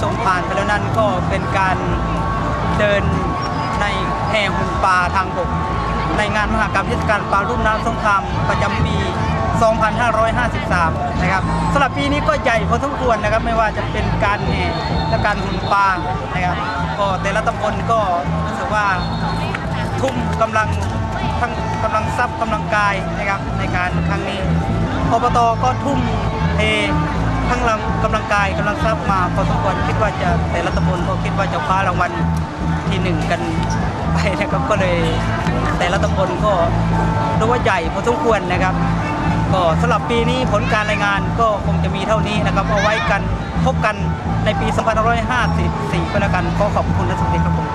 ชมผ่านไปแล้วนั้นก็เป็นการเดินในแห่หุ่นปลาทางบกในงานมหกรรมเทศกาลปลารุ่นน้ำสงครามประจำปี 2553 นะครับสำหรับปีนี้ก็ใหญ่พอสมควรนะครับ ไม่ว่าจะเป็นการแห่และการหุ่นปลานะครับก็แต่ละตำบลก็รู้สึกว่าทุ่มกำลังทั้งกำลังทรัพย์กำลังกายนะครับในการครั้งนี้อบตก็ทุ่มเท ทั้งกำลังกำลังกายกำลังทรัพย์มาพอสมควรคิดว่าจะแต่ละตำบลก็คิดว่าจะคว้ารางวัลที่หนึ่งกันไปนะครับก็เลยแต่ละตำบลก็รู้ว่าใหญ่พอสมควรนะครับ ก็สำหรับปีนี้ผลการรายงานก็คงจะมีเท่านี้นะครับเอาไว้กันพบกันในปี 2554ก็แล้วกันขอขอบคุณและสวัสดีครับผม